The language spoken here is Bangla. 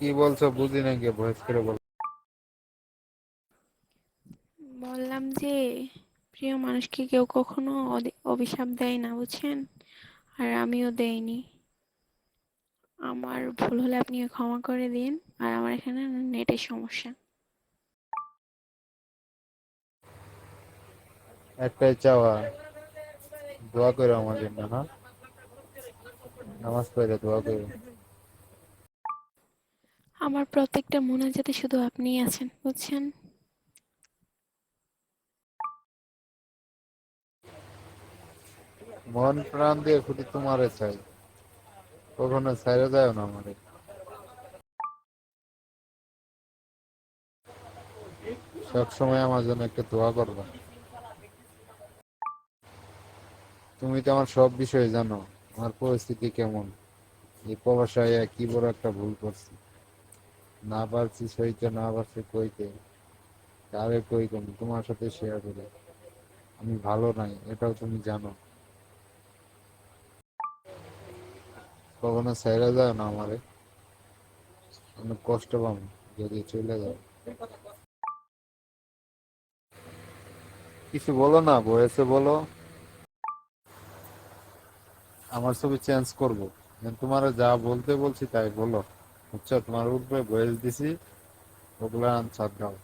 কি বলছো? বুঝি নাকি ভয়েস করে বল। বললাম যে প্রিয় মানুষকে কেউ কখনো অভিশাপ দেয় না বুঝছেন? আর আমিও দেইনি। আমার ভুল হলে আপনি ক্ষমা করে দিন আর আমার এখানে নেটের সমস্যা। একটাই চাওয়া দোয়া করো আমার জন্য হ্যাঁ? নামাজ পড়ে দোয়া করো। আমার প্রত্যেকটা মোনাজাতে শুধু আপনিই আছেন, বুঝছেন? মন প্রাণ দিয়ে শুধু তোমারে চাই। কখনো ছাইরে যায় না আমারে। সবসময় আমার জন্য একটা দোয়া করবা। তুমি তো আমার সব বিষয়ে জানো, আমার পরিস্থিতি কেমন। এই প্রবাসায় কি বড় একটা ভুল করছি। না পারছি সইতে, না পারছি কইতে, কারে কই কম তোমার সাথে শেয়ার করে। আমি ভালো নাই, এটাও তুমি জানো। কখনো ছেড়ে যায় না আমারে। অনেক কষ্ট পাম, যদি চলে যায়। কিছু বলো না, বয়সে বলো। আমার ছবি চেঞ্জ করব। তোমার যা বলতে বলছি তাই বলো। বুঝছ তোমার উপরে বয়স দিছি ওগুলা আনসার দাও।